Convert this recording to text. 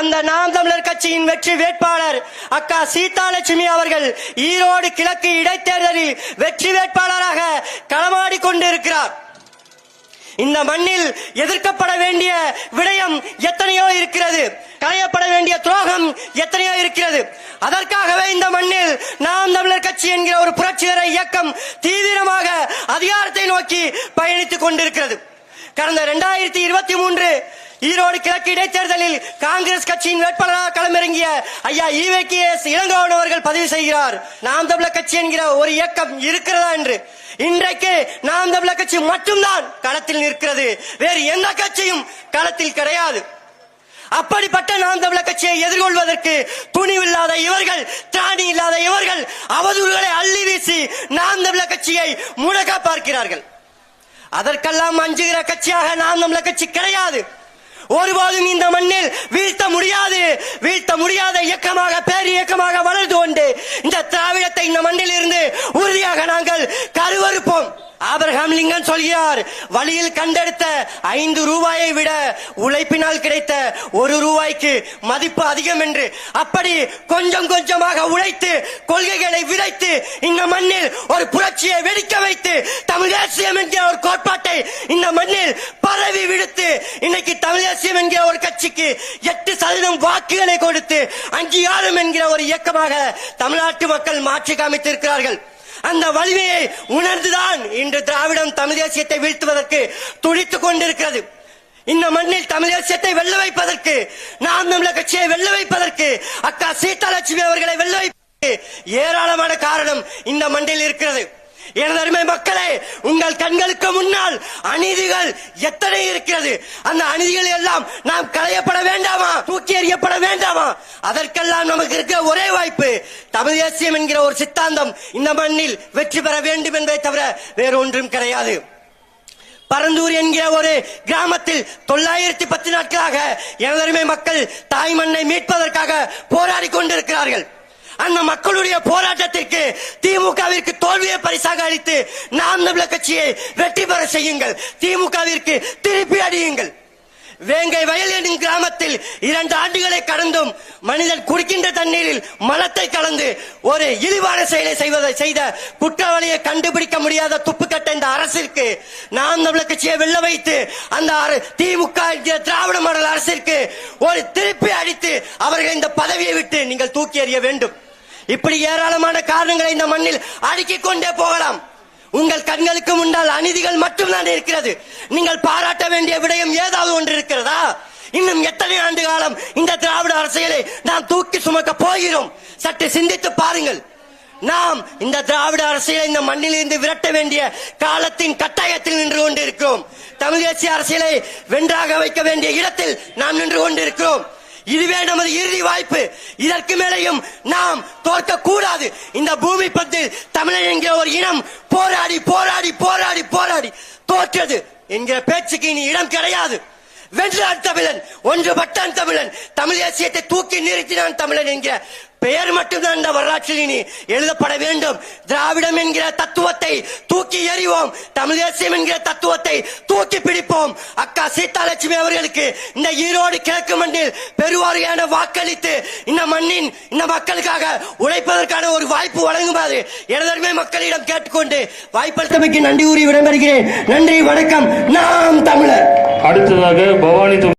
அந்த நாம் தமிழர் கட்சியின் வெற்றி வேட்பாளர் அக்கா சீதாலட்சுமி அவர்கள் ஈரோடு கிழக்கு இடைத்தேர்தலில் வெற்றி வேட்பாளராக களமாடி கொண்டிருக்கிறார். இந்த மண்ணில் எதிர்க்கப்பட வேண்டிய விடயம் எத்தனையோ இருக்கிறது. களையப்பட வேண்டிய துரோகம் எத்தனையோ இருக்கிறது. அதற்காகவே இந்த மண்ணில் நாம் தமிழர் கட்சி என்கிற ஒரு புரட்சிகர இயக்கம் தீவிரமாக அதிகாரத்தை நோக்கி பயணித்துக் கொண்டிருக்கிறது. கடந்த இரண்டாயிரத்தி இருபத்தி மூன்று ஈரோடு கிழக்கு இடைத்தேர்தலில் காங்கிரஸ் கட்சியின் வேட்பாளராக களமிறங்கிய ஐயா ஈவே கே எஸ் இளங்கோவன் அவர்கள் பதிவு செய்கிறார். நாம் தமிழர் கட்சி என்கிற ஒரு இயக்கம் இருக்கிறதா என்று. இன்றைக்கு நாம் தமிழர் கட்சி மட்டும்தான் களத்தில் நிற்கிறது. வேறு எந்த கட்சியும் களத்தில் கிடையாது. அப்படிப்பட்ட நாம் தமிழர் கட்சியை எதிர்கொள்வதற்கு துணிவில்லாத இவர்கள் திராணி இல்லாத இவர்கள் அவதூறுகளை அள்ளி வீசி நாம் தமிழர் கட்சியை முழக்க பார்க்கிறார்கள். அதற்கெல்லாம் அஞ்சுகிற கட்சியாக நாம் தமிழர் கட்சி கிடையாது. ஒருபோதும் இந்த மண்ணில் வீழ்த்த முடியாது வீழ்த்த முடியாத இயக்கமாக பேர் இயக்கமாக வளர்ந்து கொண்டு இந்த திராவிடத்தை இந்த மண்ணில் இருந்து உறுதியாக நாங்கள் கருவறுப்போம். ஆபிரகாம் லிங்கன் சொல்கிறார் வழியில் கண்டெடுத்த ஐந்து ரூபாயை விட உழைப்பினால் கிடைத்த ஒரு ரூபாய்க்கு மதிப்பு அதிகம் என்று. அப்படி கொஞ்சம் கொஞ்சமாக உழைத்து கொள்கைகளை விதைத்து இந்த மண்ணில் ஒரு புரட்சியை செழிக்க வைத்து தமிழ் தேசியம் என்கிற ஒரு கோட்பாட்டை இந்த மண்ணில் பரவி விடுத்து இன்னைக்கு தமிழ் தேசியம் என்கிற ஒரு கட்சிக்கு எட்டு சதவீதம் வாக்குகளை கொடுத்து அங்கீகாரம் என்கிற ஒரு இயக்கமாக தமிழ்நாட்டு மக்கள் மாற்றி காமித்திருக்கிறார்கள். அந்த வலிமையை உணர்ந்துதான் இன்று திராவிடம் தமிழ் தேசியத்தை வீழ்த்துவதற்கு துடித்துக் கொண்டிருக்கிறது. இந்த மண்ணில் தமிழ் தேசியத்தை வெல்ல வைப்பதற்கு நாம் தமிழக கட்சியை வெல்ல வைப்பதற்கு அக்கா சீதாலட்சுமி அவர்களை வெல்ல வைப்பதற்கு ஏராளமான காரணம் இந்த மண்ணில் இருக்கிறது. எனதருமை மக்களே உங்கள் கண்களுக்கு முன்னால் அநீதிகள் எத்தனை இருக்கிறது? அந்த அநீதிகள் எல்லாம் நாம் களையப்பட வேண்டாமா? தூக்கி எறியப்பட வேண்டாமா? அதற்கெல்லாம் நமக்கு இருக்க ஒரே வாய்ப்பு தமிழ் தேசியம் என்கிற ஒரு சித்தாந்தம் இந்த மண்ணில் வெற்றி பெற வேண்டும் என்பதை தவிர வேறொன்றும் கிடையாது. பரந்தூர் என்கிற ஒரு கிராமத்தில் தொள்ளாயிரத்தி பத்து நாட்களாக எனதருமை மக்கள் தாய் மண்ணை மீட்பதற்காக போராடி கொண்டிருக்கிறார்கள். அந்த மக்களுடைய போராட்டத்திற்கு திமுகவிற்கு தோல்வியை பரிசாக அளித்து நாம் தமிழர் கட்சியை வெற்றி பெற செய்யுங்கள். திமுகவிற்கு திருப்பி அடியுங்கள். வேங்கை வயல் எனும் கிராமத்தில் இரண்டு ஆண்டுகளை கடந்தும் மனிதன் குடிக்கின்ற தண்ணீரில் மலத்தை கலந்து ஒரு இழிவான செயலை செய்வதை செய்த குற்றவாளியை கண்டுபிடிக்க முடியாத துப்புக்கட்ட இந்த அரசிற்கு நாம் தமிழர் கட்சியை வெல்ல வைத்து அந்த திமுக திராவிட மாடல் அரசிற்கு ஒரு திருப்பி அடித்து அவர்கள் இந்த பதவியை விட்டு நீங்கள் தூக்கி எறிய வேண்டும். இப்படி ஏராளமான காரணங்களை இந்த மண்ணில் அடுக்கிக் கொண்டே போகலாம். உங்கள் கண்களுக்கு முன்னால் அநீதிகள் மட்டும்தான் இருக்கிறது. நீங்கள் பாராட்ட வேண்டிய விடயம் ஏதாவது ஒன்று இருக்கிறதா? இன்னும் எத்தனை ஆண்டு காலம் இந்த திராவிட அரசியலை நாம் தூக்கி சுமக்க போகிறோம்? சற்று சிந்தித்து பாருங்கள். நாம் இந்த திராவிட அரசியலை இந்த மண்ணில் இருந்து விரட்ட வேண்டிய காலத்தின் கட்டாயத்தில் நின்று கொண்டிருக்கிறோம். தமிழ் தேசிய அரசியலை வென்றாக வைக்க வேண்டிய இடத்தில் நாம் நின்று கொண்டிருக்கிறோம். இதுவே நமது இறுதி வாய்ப்பு. இதற்கு மேலையும் நாம் தோற்க கூடாது இந்த பூமி பத்து தமிழன் என்கிற ஒரு இனம் போராடி போராடி போராடி போராடி தோற்றது என்கிற பேச்சுக்கு இனி இடம் கிடையாது. வென்றான் தமிழன் ஒன்றுபட்டான் தமிழன். தமிழ் தேசியத்தை தூக்கி நிறுத்தினான் தமிழன் என்கிற பெயர் மட்டும்தான் இந்த வரலாற்றில் இனி எழுதப்பட வேண்டும். திராவிடம் என்கிற தத்துவத்தை தூக்கி எறிவோம். தமிழ் தேசியம் என்கிற தத்துவத்தை தூக்கி பிடிப்போம். அக்கா சீதாலட்சுமி அவர்களுக்கு இந்த ஈரோடு கிழக்கு மண்ணில் பெருவாரியான வாக்களித்து இந்த மண்ணின் இந்த மக்களுக்காக உழைப்பதற்கான ஒரு வாய்ப்பு வழங்குமாறு எனதருமை மக்களிடம் கேட்டுக்கொண்டு வாய்ப்பளித்தமைக்கு நன்றி கூறி விடைபெறுகிறேன். நன்றி வணக்கம். நாம் தமிழர். அடுத்ததாக பவானி